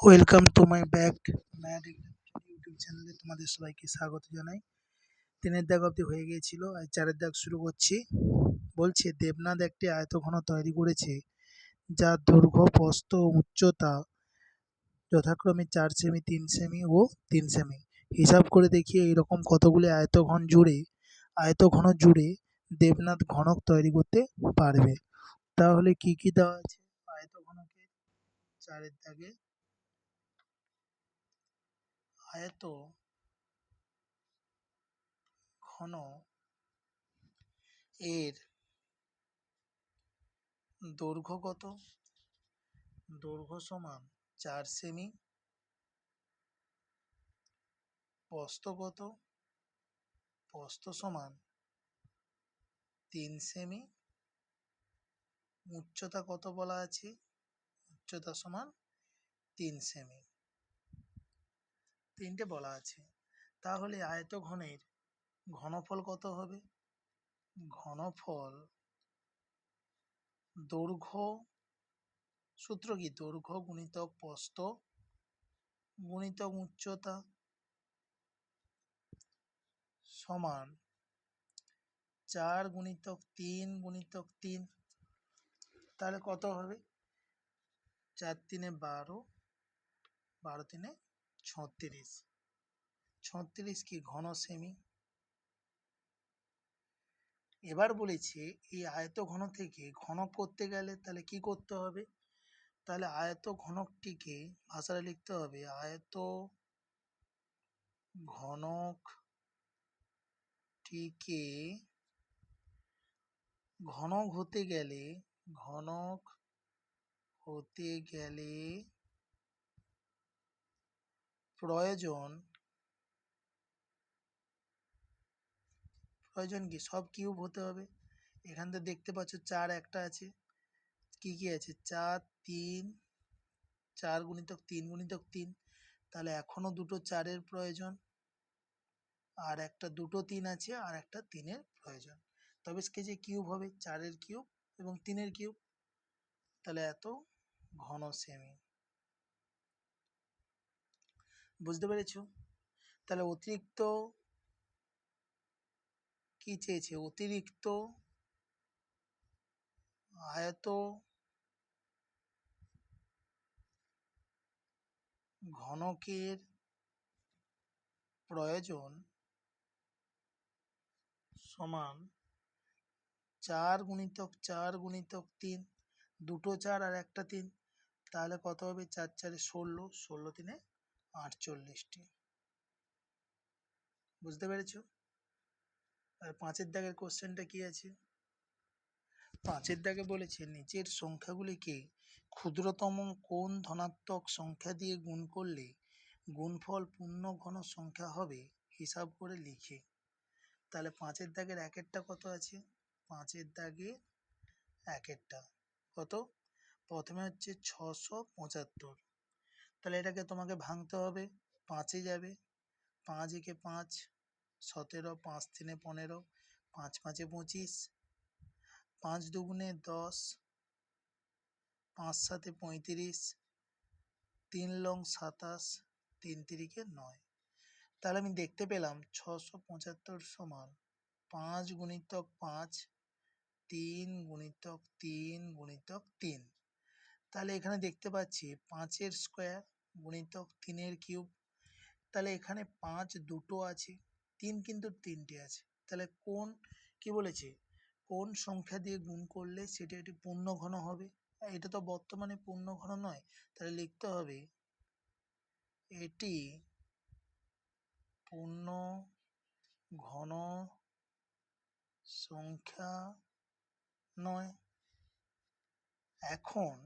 Welcome to my back mad YouTube চ্যানেলে তোমাদের সবাইকে স্বাগত জানাই। তিনের দাগ অবধি হয়ে গিয়েছিল আর চারের দাগ শুরু করছি। বলছে, দেবনাথ একটি আয়তঘন তৈরি করেছে যার দৈর্ঘ্য, প্রস্থ, উচ্চতা, যথাক্রমে চার সেমি, তিন সেমি ও তিন সেমি। হিসাব করে দেখিয়ে এইরকম কতগুলি আয়তঘন জুড়ে আয়তঘন জুড়ে দেবনাথ ঘনক তৈরি করতে পারবে? তাহলে কি কি দেওয়া আছে? আয়তঘনকে চারের দাগে আয়ত ঘন এর দৈর্ঘ্য কত দৈর্ঘ্য সমান চার সেমি প্রস্থ কত প্রস্থ সমান তিন সেমি, উচ্চতা কত বলা আছে? উচ্চতা সমান তিন সেমি। তিনটে বলা আছে। তাহলে আয়তঘনের ঘনফল কত হবে? ঘনফল দৈর্ঘ্য সূত্র কি? দৈর্ঘ্য গুণিতক প্রস্থ গুণিতক উচ্চতা সমান চার গুণিতক তিন গুণিতক তিন। তাহলে কত হবে? চার তিনে বারো বারো তিনে ছত্রিশ। ছত্রিশ কি ঘন সেমি? এবার বলেছে, এই আয়ত ঘন থেকে ঘনক করতে গেলে তাহলে কি করতে হবে? তাহলে আয়ত ঘনকটিকে ভাষাটা লিখতে হবে আয়ত ঘনকটিকে ঘনক হতে গেলে, ঘনক হতে গেলে প্রয়োজন প্রয়োজন কি? সব কিউব হতে হবে। এখান থেকে দেখতে পাচ্ছ চার একটা আছে। কি কি আছে? চার, তিন, চার গুণিতক তিন গুণিতক তিন। তাহলে এখনও দুটো চারের প্রয়োজন। আর একটা দুটো তিন আছে, আর একটা তিনের প্রয়োজন। তবে যে কিউব হবে, চারের কিউব এবং তিনের কিউব তাহলে এত ঘন সেমি বুঝতে পেরেছ? তাহলে অতিরিক্ত কি চেয়েছে? অতিরিক্ত আয়ত ঘনকের প্রয়োজন সমান চার গুণিতক চার গুণিতক তিন, দুটো চার আর একটা তিন, তাহলে কত হবে? চার চারে ষোলো ষোলো তিনে আটচল্লিশটি। বুঝতে পেরেছ? আর পাঁচের দাগের কোশ্চেনটা কি আছে? পাঁচের দাগে বলেছে, নিচের সংখ্যাগুলিকে ক্ষুদ্রতম কোন ধনাত্মক সংখ্যা দিয়ে গুণ করলে গুণফল পূর্ণ ঘন সংখ্যা হবে হিসাব করে লিখে। তাহলে পাঁচের দাগের একেরটা কত আছে? পাঁচের দাগে একেরটা। কত? প্রথমে হচ্ছে ছশো পঁচাত্তর। তাহলে এটাকে তোমাকে ভাঙতে হবে। পাঁচে যাবে। পাঁচ একে পাঁচ, সতেরো, পাঁচ তিনে পনেরো, পাঁচ পাঁচে পঁচিশ, পাঁচ দুগুণে দশ, পাঁচ সাতে পঁয়ত্রিশ, তিন লং সাতাশ, তিন তিরিকে নয়। তাহলে আমি দেখতে পেলাম ছশো পঁচাত্তর সমান পাঁচ গুণিতক পাঁচ, তিন গুণিতক তিন গুণিতক তিন। তাহলে এখানে দেখতে পাচ্ছি পাঁচের স্কোয়ার গুণিতক তিনের কিউব। তাহলে এখানে পাঁচ দুটো আছে, তিন কিন্তু তিনটে আছে। তাহলে কোন, কি বলেছে? কোন সংখ্যা দিয়ে গুণ করলে সেটা একটি পূর্ণ ঘন হবে? এটা তো বর্তমানে পূর্ণ ঘন নয়। তাহলে লিখতে হবে, এটি পূর্ণ ঘন সংখ্যা নয়। এখন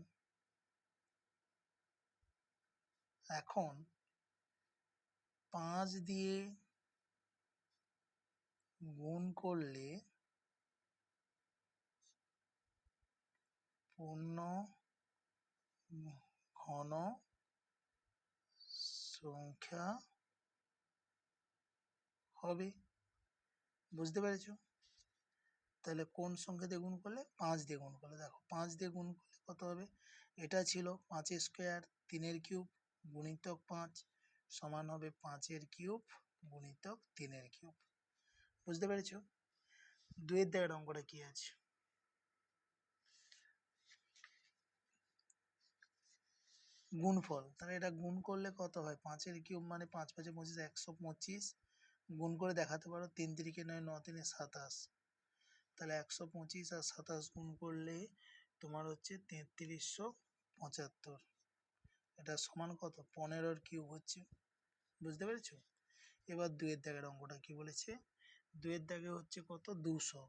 এখন পাঁচ দিয়ে গুণ করলে পূর্ণ ঘন সংখ্যা হবে। বুঝতে পেরেছ? তাহলে কোন সংখ্যা দিয়ে গুণ করলে? পাঁচ দিয়ে গুণ করলে। দেখো, পাঁচ দিয়ে গুণ করলে কত হবে? এটা ছিল পাঁচের স্কোয়ার তিনের কিউব গুণিতক পাঁচ সমান হবে পাঁচের কিউব গুণিতক তিনের কিউব। বুঝতে পেরেছ? দুইয়ের দাগের অঙ্কটা কি আছে? গুণফল, তাহলে এটা গুণ করলে কত হয়? পাঁচের কিউব মানে পাঁচ পাঁচে পঁচিশ, একশো পঁচিশ। গুণ করে দেখাতে পারো, তিন তিরিকে নয়, ন তিনে সাতাশ। তাহলে একশো পঁচিশ আর সাতাশ গুণ করলে তোমার হচ্ছে তেত্রিশশো পঁচাত্তর। এটা সমান কত? পনেরোর কিউব হচ্ছে, বুঝতে পেরেছ? এবার দুয়ের দাগের অঙ্কটা কি বলেছে? দুয়ের দাগে হচ্ছে কত? দুশো।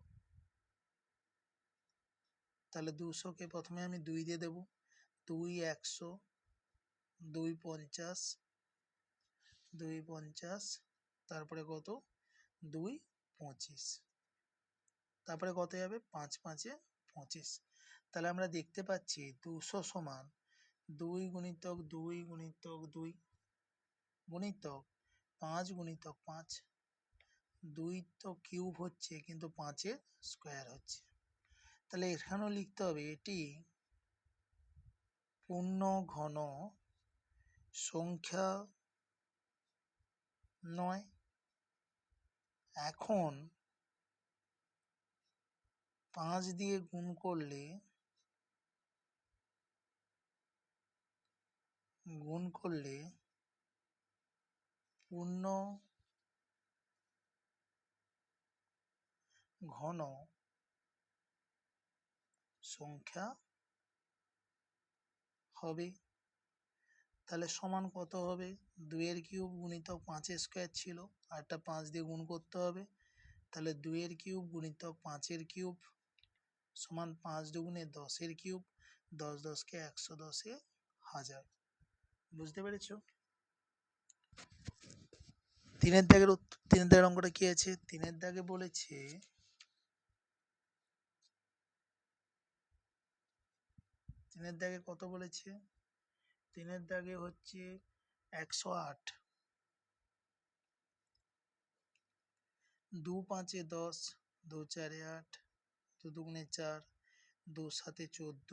তাহলে দুশোকে প্রথমে আমি দুই দিয়ে দেবো। দুই একশো, দুই পঞ্চাশ দুই পঞ্চাশ, তারপরে কত? দুই পঁচিশ। তারপরে কত যাবে পাঁচ পাঁচে পঁচিশ। তাহলে আমরা দেখতে পাচ্ছি দুশো সমান দুই গুণিতক দুই গুণিতক দুই গুণিতক পাঁচ গুণিতক পাঁচ। দুই তো কিউব হচ্ছে, কিন্তু পাঁচের স্কোয়ার হচ্ছে। তাহলে এখানেও লিখতে হবে এটি পূর্ণ ঘন সংখ্যা নয়। এখন পাঁচ দিয়ে গুণ করলে গুণ করলে পূর্ণ ঘন সংখ্যা হবে। তাহলে সমান কত হবে? দুইয়ের কিউব গুণিতক পাঁচের স্কোয়ার ছিল আর একটা পাঁচ দিয়ে গুণ করতে হবে। তাহলে দুইয়ের কিউব গুণিতক পাঁচের কিউব সমান পাঁচ দুগুণে দশের কিউব, দশ দশকে একশো দশে হাজার। বুঝতে পেরেছ? তিনের দাগের তিনের দাগের অঙ্কটা কি আছে? তিনের দাগে বলেছে, তিনের দাগে কত বলেছে? তিনের দাগে হচ্ছে একশো আট। দু পাঁচে দশ, দু চারে আট, দু দুগুণে চার, দু সাতে চোদ্দ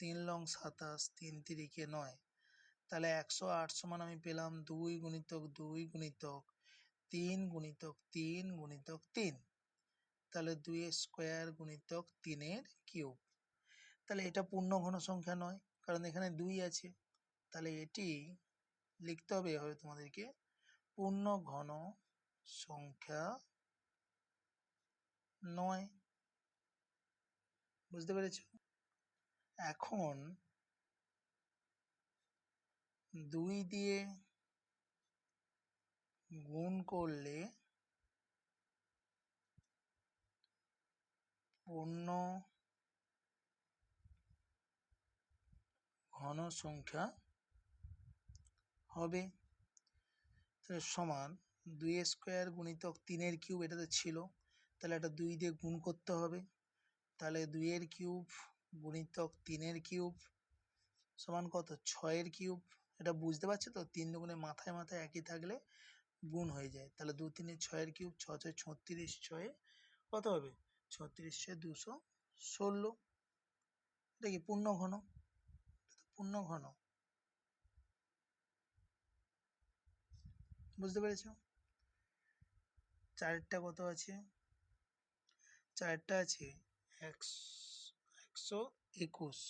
তিন লং সাতাশ, তিন তিরিকে নয়। তাহলে একশো আট সমান আমি পেলাম দুই গুণিতক দুই গুণিতক তিন গুণিতক তিন গুণিতক তিন। তাহলে দুইয়ের স্কোয়ার গুণিতক তিনের কিউব তাহলে এটা পূর্ণ ঘন সংখ্যা নয়, কারণ এখানে দুই আছে। তাহলে এটি লিখতে হবে এভাবে তোমাদেরকে, পূর্ণ ঘন সংখ্যা নয়। বুঝতে পেরেছ? এখন দুই দিয়ে গুণ করলে পূর্ণ ঘন সংখ্যা হবে। সমান দুই স্কোয়ার গুণিতক তিনের কিউব এটা তো ছিল, তাহলে এটা দুই দিয়ে গুণ করতে হবে। তাহলে দুইয়ের কিউব গুণিতক তিনের কিউব সমান কত? ছয়ের কিউব। এটা বুঝতে পারছ তো? তিন দুগুণে মাথায় মাথায় একই থাকলে গুণ হয়ে যায়। তাহলে দু তিনে ছয়ের কিউব, ছ ছয়, ছত্রিশ, ছয়ে কত হবে? ছত্রিশ ছয় দুশো ষোলো। এটা কি পূর্ণ ঘন? পূর্ণ ঘন। বুঝতে পেরেছ? চারটা কত আছে? চারটা আছে একশো একুশ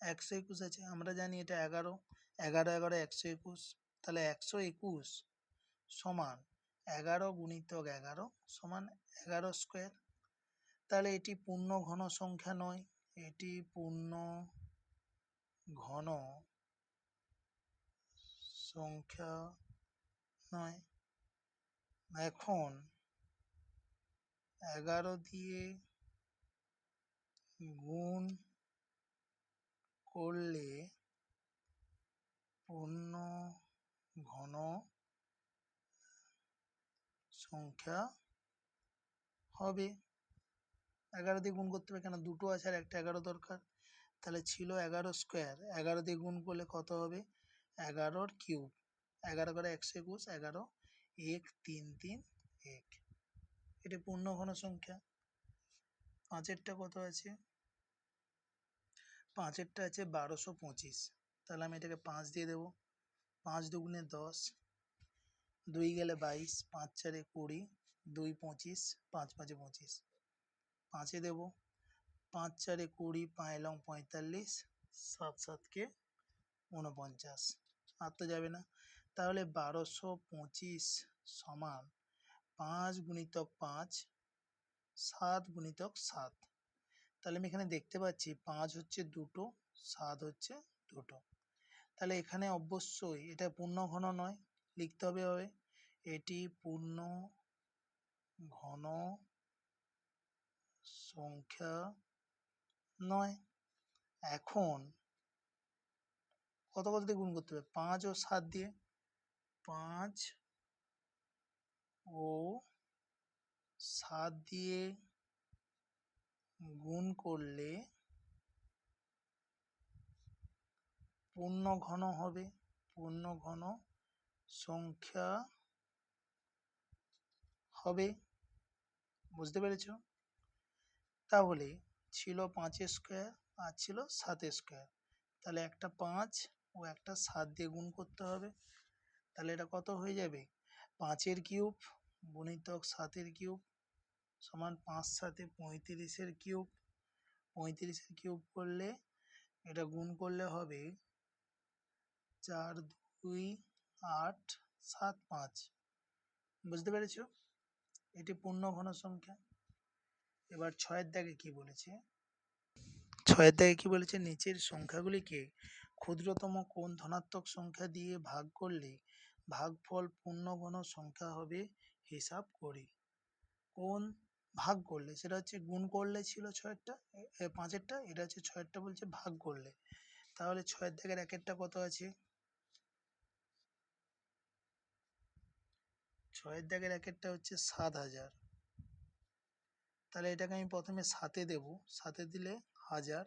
একশো। একুশ আছে, আমরা জানি এটা এগারো। এগারো এগারো, একশো একুশ। তাহলে একশো একুশ সমান এগারো গুণিতক এগারো সমান এগারো স্কোয়ার। তাহলে এটি পূর্ণ ঘন সংখ্যা নয়, এটি পূর্ণ ঘন সংখ্যা নয়। এখন এগারো দিয়ে গুণ করলে পূর্ণ ঘন সংখ্যা হবে। এগারো দিয়ে গুণ করতে হবে কেন? দুটো আছে আর একটা এগারো দরকার। তাহলে ছিল এগারো স্কোয়ার এগারো দিয়ে গুণ করলে কত হবে? এগারোর কিউব এগারো করে একশো একুশ, এগারো, এক, তিন তিন, এক। এটি পূর্ণ ঘন সংখ্যা। পাঁচেরটা কত আছে? পাঁচেরটা আছে বারোশো পঁচিশ। তাহলে আমি এটাকে পাঁচ দিয়ে দেবো। পাঁচ দুগুণে দশ, দুই গেলে বাইশ, পাঁচ চারে কুড়ি, দুই পঁচিশ, পাঁচ পাঁচে পঁচিশ। পাঁচে দেব। পাঁচ চারে কুড়ি পাঁচ লং পঁয়তাল্লিশ, সাত সাতকে উনপঞ্চাশ আর তো যাবে না। তাহলে বারোশো পঁচিশ সমান পাঁচ গুণিতক পাঁচ সাত গুণিতক সাত। তাহলে আমি এখানে দেখতে পাচ্ছি পাঁচ হচ্ছে দুটো, সাত হচ্ছে দুটো। তাহলে এখানে অবশ্যই এটা পূর্ণ ঘন নয়, লিখতে হবে হবে এটি পূর্ণ ঘন সংখ্যা নয়। এখন কত কত দিয়ে গুণ করতে হবে? পাঁচ ও সাত দিয়ে পাঁচ ও সাত দিয়ে গুণ করলে পূর্ণ ঘন হবে। পূর্ণ ঘন সংখ্যা হবে। বুঝতে পেরেছ? তাহলে ছিল পাঁচের স্কোয়ার আর ছিল সাতের স্কোয়ার। তাহলে একটা পাঁচ ও একটা সাত দিয়ে গুণ করতে হবে। তাহলে এটা কত হয়ে যাবে? পাঁচের কিউব, গুণিতক সাতের কিউব সমান পাঁচ সাতে পঁয়ত্রিশের কিউব পঁয়ত্রিশের কিউব করলে এটা গুণ করলে হবে চার দুই আট সাত পাঁচ। বুঝতে পেরেছ? এটি পূর্ণ ঘন সংখ্যা। এবার ছয়ের দাগে কি বলেছে? ছয়ের দাগে কি বলেছে? নিচের সংখ্যাগুলিকে ক্ষুদ্রতম কোন ধনাত্মক সংখ্যা দিয়ে ভাগ করলে ভাগফল পূর্ণ ঘন সংখ্যা হবে হিসাব করি। কোন ভাগ করলে, সেটা হচ্ছে গুণ করলে ছিল ছয়েরটা পাঁচেরটা, এটা হচ্ছে ছয়েরটা বলছে ভাগ করলে। তাহলে ছয়ের দাগের একেরটা কত আছে? ছয়ের দাগের একেরটা হচ্ছে সাত হাজার। তাহলে এটাকে আমি প্রথমে সাতে দেব, সাতে দিলে হাজার।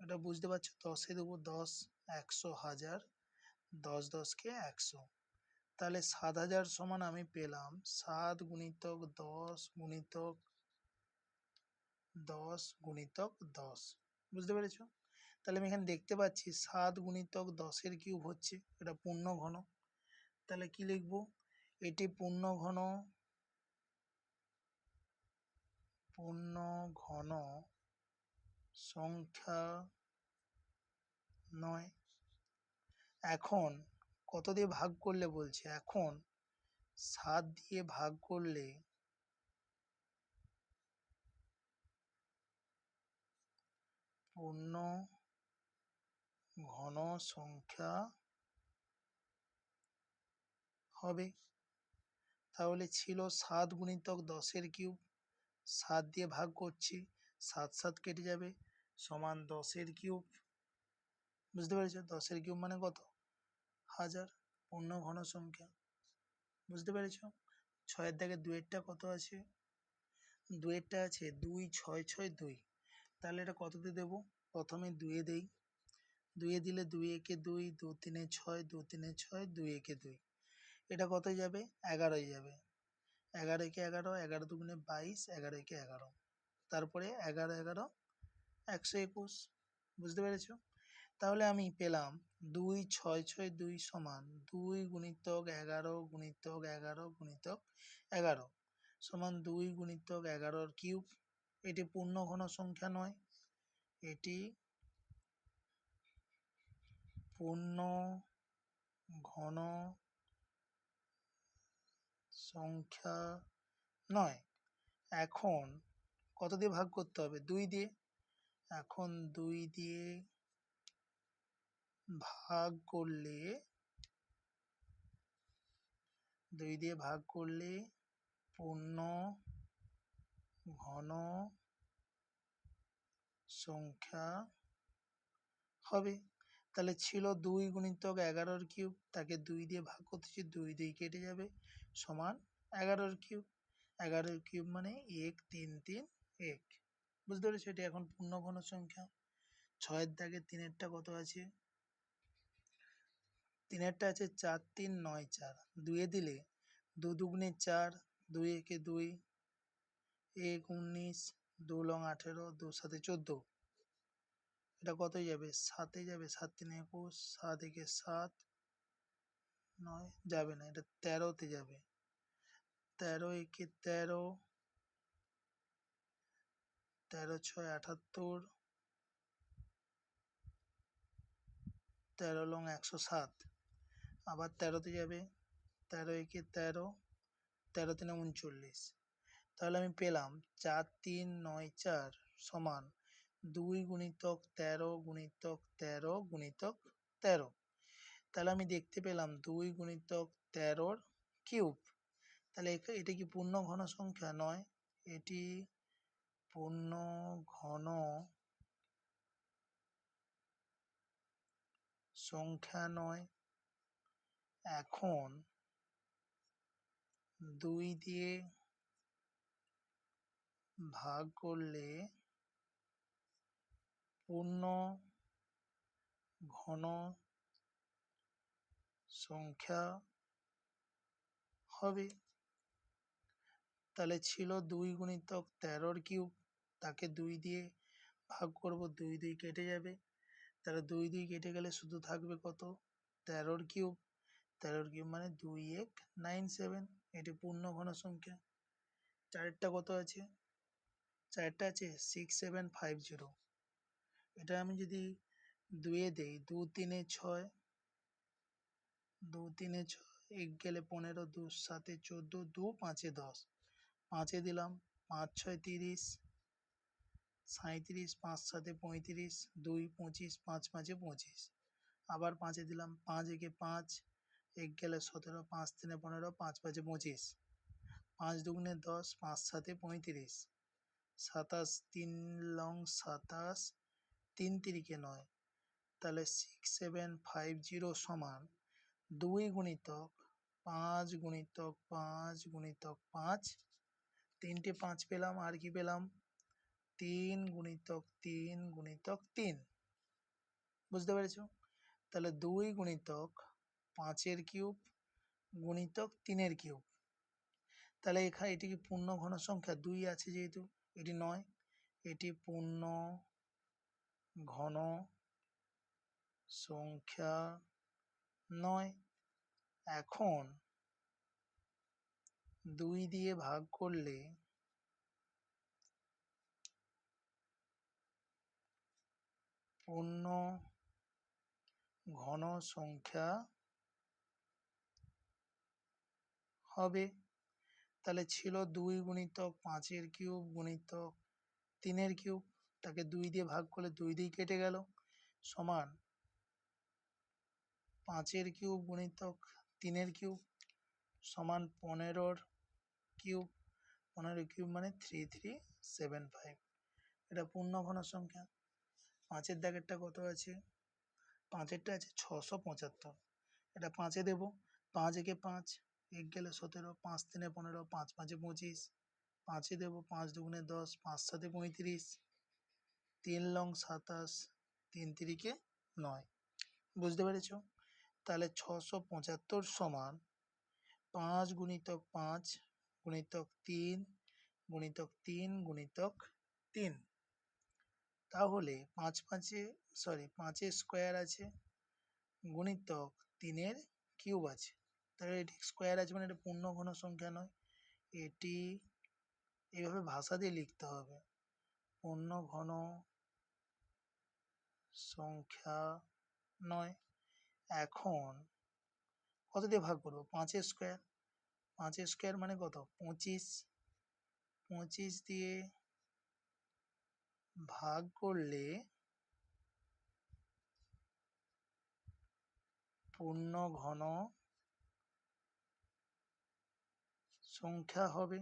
এটা বুঝতে পারছ? দশে দেবো দশ, একশো হাজার, দশ দশকে একশো। তাহলে সাত হাজার সমান আমি পেলাম। সাত গুণিতক দশ গুণিতক দশ গুণিতক দশ। বুঝতে পেরেছ? তাহলে আমি এখানে দেখতে পাচ্ছি সাত গুণিতক দশের কিউব হচ্ছে, এটা পূর্ণ ঘন। তাহলে কি লিখব? এটি পূর্ণ ঘন পূর্ণ ঘন সংখ্যা নয়। এখন কত দিয়ে ভাগ করলে বলছে? এখন সাত দিয়ে ভাগ করলে পূর্ণ ঘন সংখ্যা হবে। তাহলে ছিল সাত গুণিতক দশের কিউব। সাত দিয়ে ভাগ করছি, সাত সাত কেটে যাবে, সমান দশের কিউব। বুঝতে পেরেছ? দশের কিউব মানে কত? হাজার পূর্ণ ঘন সংখ্যা। বুঝতে পেরেছ? ছয়ের দাগে দুয়েরটা কত আছে? দুয়েরটা আছে দুই, ছয় ছয়, দুই। তাহলে এটা কত দিয়ে দেবো? প্রথমে দুয়ে দেই। দুয়ে দিলে দুই একে দুই, দু তিনে ছয়, দু তিনে ছয়, দুই একে দুই। এটা কত যাবে? এগারোই যাবে। এগারো একে এগারো এগারো দুগুণে বাইশ, এগারো একে এগারো। তারপরে এগারো এগারো, একশো একুশ। বুঝতে পেরেছ? তাহলে আমি পেলাম দুই ছয় ছয় দুই সমান দুই গুণিতক এগারো গুণিতক এগারো গুণিতক এগারো সমান দুই গুণিতক এগারোর কিউব। এটি পূর্ণ ঘন সংখ্যা নয়। এটি পূর্ণ ঘন সংখ্যা নয়। এখন কত দিয়ে ভাগ করতে হবে? দুই দিয়ে। এখন দুই দিয়ে ভাগ করলে, দুই দিয়ে ভাগ করলে পূর্ণ ঘন সংখ্যা হবে। তাহলে ছিল দুই গুণিতক এগারোর কিউব, তাকে দুই দিয়ে ভাগ করতেছি দুই দুই কেটে যাবে সমান এগারোর কিউব। এগারোর কিউব মানে এক, তিন তিন, এক। বুঝতে পেরেছ? এটি এখন পূর্ণ ঘন সংখ্যা। ছয়ের দাগে তিনেরটা কত আছে? তিনেরটা আছে চার, তিন, নয়, চার। দুয়ে দিলে দু দুগুণে চার, দুই একে দুই, এক উনিশ, দু লং আঠেরো, দু সাথে চোদ্দ। এটা কতই যাবে? সাতে যাবে, সাত তিন একুশ, সাত একে সাত, নয়, যাবে না। এটা তেরোতে যাবে। তেরো একে তেরো তেরো ছয় আটাত্তর, তেরো লং একশো সাত। আবার তেরোতে যাবে। তেরো একে তেরো তেরো তিনে উনচল্লিশ। তাহলে আমি পেলাম চার তিন নয় চার সমান দুই গুণিতক তেরো গুণিতক তেরো গুণিতক তেরো। তাহলে আমি দেখতে পেলাম দুই গুণিতক তেরোর কিউব। তাহলে এটা কি পূর্ণ ঘন সংখ্যা? নয়। এটি পূর্ণ ঘন সংখ্যা নয়। এখন দুই দিয়ে ভাগ করলে পূর্ণ ঘন সংখ্যা হবে। তাহলে ছিল দুই গুণিতক তেরোর কিউব, তাকে দুই দিয়ে ভাগ করব, দুই দুই কেটে যাবে। তাহলে দুই দুই কেটে গেলে শুধু থাকবে কত? তেরোর কিউব। তেরোর কিউব মানে দুই এক নাইন সেভেন, এটি পূর্ণ ঘন সংখ্যা চারেরটা কত আছে? চারটা আছে সিক্স সেভেন ফাইভ জিরো এটা আমি যদি দুয়ে দেই, দু তিনে ছয়, দু তিনে ছয়, এক গেলে পনেরো, দু সাতে চোদ্দ, দু পাঁচে দশ। পাঁচে দিলাম, পাঁচ ছয় তিরিশ সাঁত্রিশ পাঁচ সাতে পঁয়ত্রিশ, দুই পঁচিশ, পাঁচ পাঁচে পঁচিশ। আবার পাঁচে দিলাম, পাঁচ একে পাঁচ এক গেলে সতেরো, পাঁচ তিনে পনেরো, পাঁচ পাঁচে পঁচিশ। পাঁচ দুগুণে দশ, পাঁচ সাতে পঁয়ত্রিশ। সাতাশ তিন লং সাতাশ, তিন তিরিকে নয়। তাহলে সিক্স সেভেন ফাইভ জিরো সমান দুই গুণিতক পাঁচ গুণিতক পাঁচ গুণিতক পাঁচ। তিনটে পাঁচ পেলাম, আর কি পেলাম? তিন গুণিতক তিন গুণিতক তিন। বুঝতে পেরেছ? তাহলে দুই গুণিতক পাঁচের কিউব গুণিতক তিনের কিউব। তাহলে এখানে এটি কি পূর্ণ ঘন সংখ্যা? দুই আছে যেহেতু, এটি নয়। এটি পূর্ণ ঘন সংখ্যা নয়। এখন দুই দিয়ে ভাগ করলে পূর্ণ ঘন সংখ্যা হবে। তাহলে ছিল দুই গুণিতক পাঁচের কিউব গুণিতক তিনের কিউব। তাকে দুই দিয়ে ভাগ করলে দুই দিয়ে কেটে গেল। সমান পাঁচের কিউব গুণিতক তিনের কিউব সমান পনেরোর কিউব। পনেরো কিউব মানে থ্রি থ্রি সেভেন ফাইভ এটা পূর্ণ ঘন সংখ্যা। পাঁচের দাগেরটা কত আছে? পাঁচেরটা আছে ছশো পঁচাত্তর। এটা পাঁচে দেব। পাঁচ একে পাঁচ এক গেলে সতেরো, পাঁচ তিনে পনেরো, পাঁচ পাঁচে পঁচিশ, পাঁচে দেব পাঁচ দুগুণে দশ, পাঁচ সাতে পঁয়ত্রিশ, তিন লং সাতাশ, তিন তিরিকে নয়। বুঝতে পেরেছ? তাহলে ছশো পঁচাত্তর সমান পাঁচ গুণিতক পাঁচ গুণিতক তিন গুণিতক তিন গুণিতক তিন। তাহলে পাঁচ পাঁচে সরি পাঁচের স্কোয়ার আছে, গুণিতক তিনের কিউব আছে। তাহলে এটি স্কোয়ার আছে মানে এটা পূর্ণ ঘন সংখ্যা নয়। এটি এইভাবে ভাষা দিয়ে লিখতে হবে। পূর্ণ ঘন সংখ্যা নয়। এখন কত দিয়ে ভাগ করব? পাঁচের স্কোয়ার পাঁচের স্কোয়ার মানে কত? পঁচিশ। পঁচিশ দিয়ে ভাগ করলে পূর্ণ ঘন সংখ্যা হবে।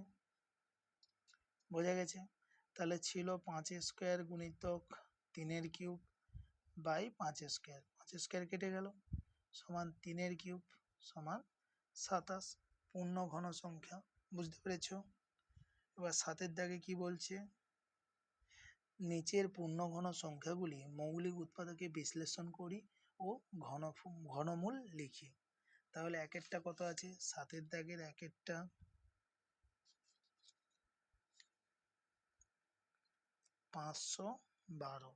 বোঝা গেছে? তাহলে ছিল পাঁচের স্কোয়ার গুণিতক তিনের কিউব বাই পাঁচের স্কোয়ার। পাঁচের স্কোয়ার কেটে গেল, সমান তিনের কিউব সমান সাতাশ। পূর্ণ ঘন সংখ্যা, বুঝতে পেরেছ? এবার সাতের দাগে কি বলছে? নিচের পূর্ণ ঘন সংখ্যাগুলি মৌলিক উৎপাদকে বিশ্লেষণ করি ও ঘন ঘনমূল লিখি। তাহলে এক একটা কত আছে? সাতের দাগের এক একটা পাঁচশো বারো।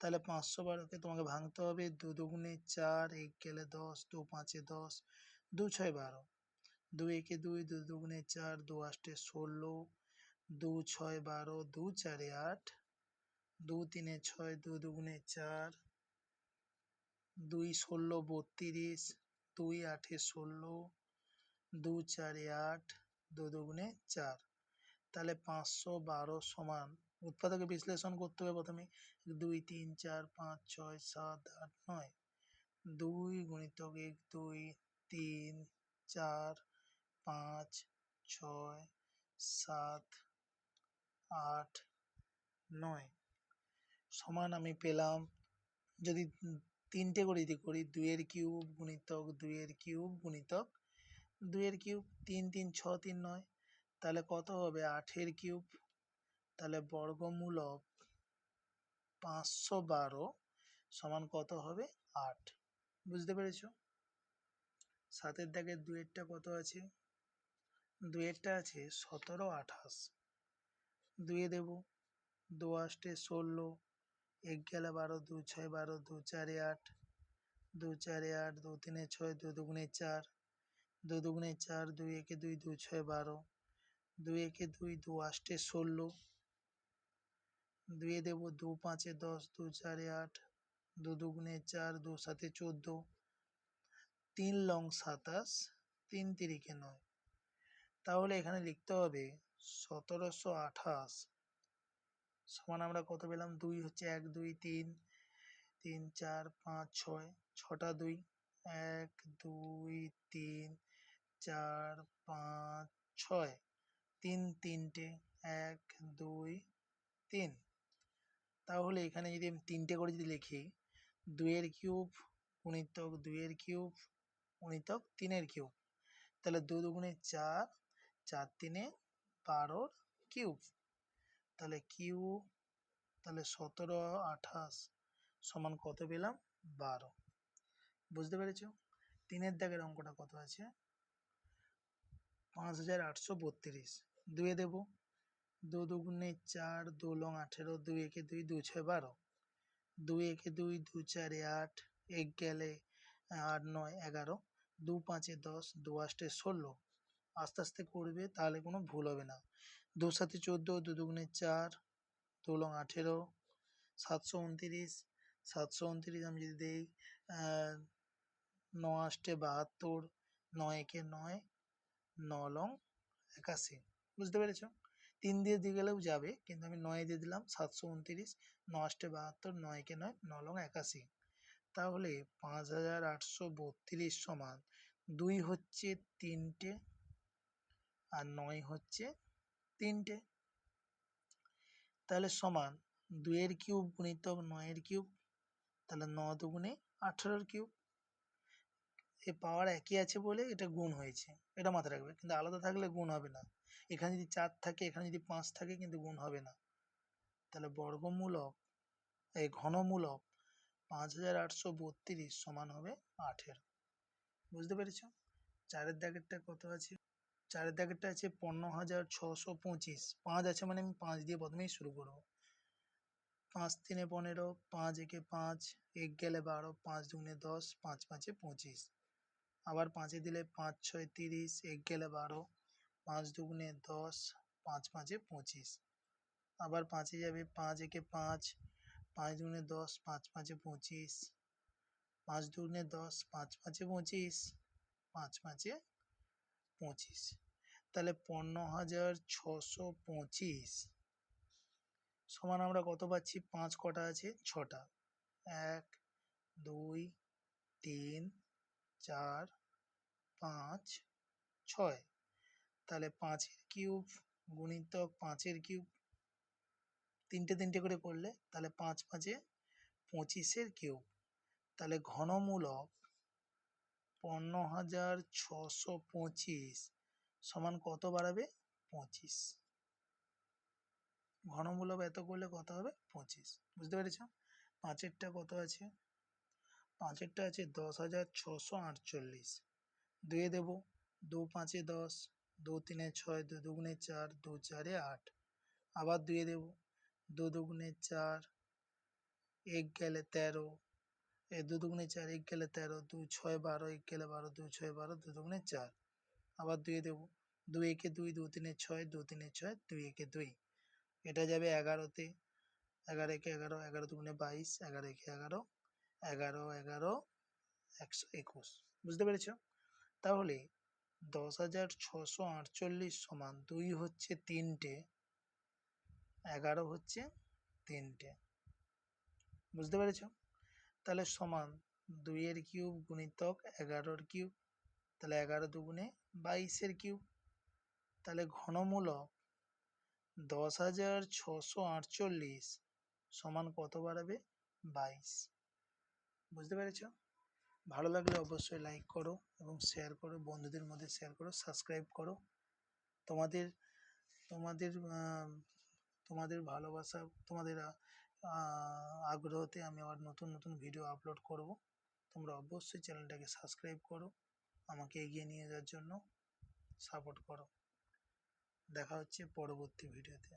তাহলে পাঁচশো বারোকে তোমাকে ভাঙতে হবে দু দুগুণে চার, এক গেলে দশ, দু পাঁচে দশ, দু ছয় বারো। দু একে দুই, দু দুগুণে চার, দু আষ্টে ষোলো, দু ছয় বারো, দু চারে আট, দু তিনে ছয়, দু দুগুণে চার, দুই ষোলো বত্রিশ, দুই আটে ষোলো, দু চারে আট, দু দুগুণে চার। তাহলে পাঁচশো বারো সমান উৎপাদকে বিশ্লেষণ করতে হবে প্রথমে। দুই, তিন, চার, পাঁচ, ছয়, সাত, আট, নয়। দুই গুণিতক এক, দুই, তিন, চার, পাঁচ, ছয়, সাত, আট, নয়। সমান আমি পেলাম, যদি তিনটে করে যদি করি, দুইয়ের কিউব গুণিতক, দুইয়ের কিউব গুণিতক, দুইয়ের কিউব তিন তিন, ছ, তিন, নয়, তাহলে কত হবে? আঠের কিউব তাহলে বর্গমূলক পাঁচশো বারো সমান কত হবে? আট। বুঝতে পেরেছ? সাতের দাগের দুয়েরটা কত আছে? দুয়েরটা আছে সতেরো আঠাশ। দুয়ে দেব। দু আষ্টে ষোলো। এক গেলে বারো, দু ছয় বারো, দু চারে আট। দু চারে আট, দু তিনে ছয়, দু দুগুণে চার। দু দুগুণে চার, দুই একে দুই, দু ছয় বারো। দুই একে দুই, দু আষ্টে ষোলো। দুয়ে দেব দু পাঁচে দশ, দু চারে আট, দু দুগুণে চার, দু সাতে চোদ্দ, তিন লং সাতাশ, তিন তিরিকে নয়। তাহলে এখানে লিখতে হবে সতেরোশো আঠাশ। সমান আমরা কত পেলাম? দুই হচ্ছে এক, দুই, তিন তিন, চার, পাঁচ, ছয়, ছটা দুই। এক, দুই, তিন, চার, পাঁচ, ছয়, তিন তিনটে, এক, দুই, তিন। তাহলে এখানে যদি আমি তিনটে করে যদি লিখি, দুইয়ের কিউব, গুণিতক দুইয়ের কিউব, গুণিতক তিনের কিউব, তাহলে দু দুগুণে চার চার তিনে বারোর কিউব, তাহলে কিউ তাহলে সতেরো, আঠাশ সমান কত পেলাম? বারো। বুঝতে পেরেছ? তিনের দাগের অঙ্কটা কত আছে? পাঁচ হাজার আটশো বত্রিশ। দুয়ে দেব। দু দুগুণে চার, দু লং আঠেরো, দুই একে দুই, দু ছয় বারো। দুই একে দুই, দু চারে আট, এক গেলে আট, নয়, এগারো। দু পাঁচে দশ, দু আষ্টে ষোলো। আস্তে আস্তে করবে, তাহলে কোনো ভুল হবে না। দু সাথে চোদ্দ, দু দুগুণে চার, দু লং আঠেরো, সাতশো উনতিরিশ সাতশো উনতিরিশ আমি যদি দিই ন আষ্টে বাহাত্তর, নয় একে নয়, ন লং একাশি। বুঝতে পেরেছ? তিন দিয়ে দিয়ে গেলেও যাবে। কিন্তু আমি নয় দিয়ে দিলাম, সাতশো উনতিরিশ। ন আষ্টে বাহাত্তর, নয় একে নয়, ন লং একাশি। তাহলে পাঁচ হাজার আটশো বত্রিশ সমান দুই হচ্ছে তিনটে আর নয় হচ্ছে তিনটে। তাহলে সমান দুইয়ের কিউব গুণিতক নয়ের কিউব। তাহলে ন দুগুণে আঠেরোর কিউব। এ পাওয়ার একই আছে বলে এটা গুণ হয়েছে। এটা মাথায় রাখবে। কিন্তু আলাদা থাকলে গুণ হবে না। এখানে যদি চার থাকে, এখানে যদি পাঁচ থাকে কিন্তু গুণ হবে না। তাহলে বর্গমূলক, এই ঘনমূলক পাঁচ হাজার আটশো বত্রিশ সমান হবে আঠেরো। বুঝতে পেরেছ? চারের দাগেরটা কত আছে? চারের দাগেরটা আছে পনেরো হাজার ছশো পঁচিশ। পাঁচ আছে মানে আমি পাঁচ দিয়ে প্রথমেই শুরু করব। পাঁচ তিনে পনেরো, পাঁচ একে পাঁচ, এক গেলে বারো, পাঁচ দুগুনে দশ, পাঁচ পাঁচে পঁচিশ। আবার পাঁচে দিলে পাঁচ ছয় তিরিশ, এক গেলে বারো পাঁচ দুগুণে দশ, পাঁচ পাঁচে পঁচিশ। আবার পাঁচে যাবে পাঁচ, একে পাঁচ পাঁচ দুগুণে দশ, পাঁচ পাঁচে পঁচিশ। পাঁচ দুগুণে দশ, পাঁচ পাঁচে পঁচিশ, পাঁচ পাঁচে পঁচিশ। তাহলে পনেরো হাজার ছশো পঁচিশ। সমান আমরা কত পাচ্ছি? পাঁচ কটা আছে? ছটা। এক, দুই, তিন, চার, পাঁচ, ছয়। তাহলে পাঁচের কিউব গুণিতক পাঁচের কিউব। তিনটে তিনটে করে করলে তাহলে পাঁচ পাঁচে পঁচিশের কিউব। তাহলে ঘনমূলক পনেরো হাজার ছশো পঁচিশ সমান কত বাড়াবে? পঁচিশ। ঘনমূলক এত করলে কত হবে? পঁচিশ। বুঝতে পেরেছ? পাঁচেরটা কত আছে? পাঁচেরটা আছে দশ হাজার ছশো আটচল্লিশ। দুয়ে দেব। দু পাঁচে দশ। দু তিনে ছয় দু দুগুণে চার দু চারে আট। আবার দুয়ে দেব দু দুগুণে চার, এক গেলে তেরো। এ দু দুগুণে চার, এক গেলে তেরো দু ছয় বারো, এক গেলে বারো দু ছয় বারো দু দুগুণে চার। আবার দুই দেবো, দুই একে দুই দু তিনে ছয় দু তিনে ছয়, দুই একে দুই। এটা যাবে এগারোতে। এগারো একে এগারো এগারো দুগুণে বাইশ, এগারো একে এগারো এগারো এগারো, একশো একুশ। বুঝতে পেরেছ? তাহলে দশ হাজার ছশো আটচল্লিশ সমান দুই হচ্ছে তিনটে, এগারো হচ্ছে তিনটে। বুঝতে পেরেছ? তাহলে সমান দুইয়ের কিউব গুণিতক এগারোর কিউব, তাহলে এগারো দুগুণে বাইশের কিউব। তাহলে ঘনমূলক দশ হাজার ছশো আটচল্লিশ সমান কত বাড়াবে? বাইশ। বুঝতে পেরেছ? ভালো লাগলে অবশ্যই লাইক করো এবং শেয়ার করো, বন্ধুদের মধ্যে শেয়ার করো সাবস্ক্রাইব করো। তোমাদের তোমাদের তোমাদের ভালোবাসা, তোমাদের আগ্রহতে আমি আবার নতুন নতুন ভিডিও আপলোড করব। তোমরা অবশ্যই চ্যানেলটাকে সাবস্ক্রাইব করো, আমাকে এগিয়ে নিয়ে যাওয়ার জন্য সাপোর্ট করো। দেখা হচ্ছে পরবর্তী ভিডিওতে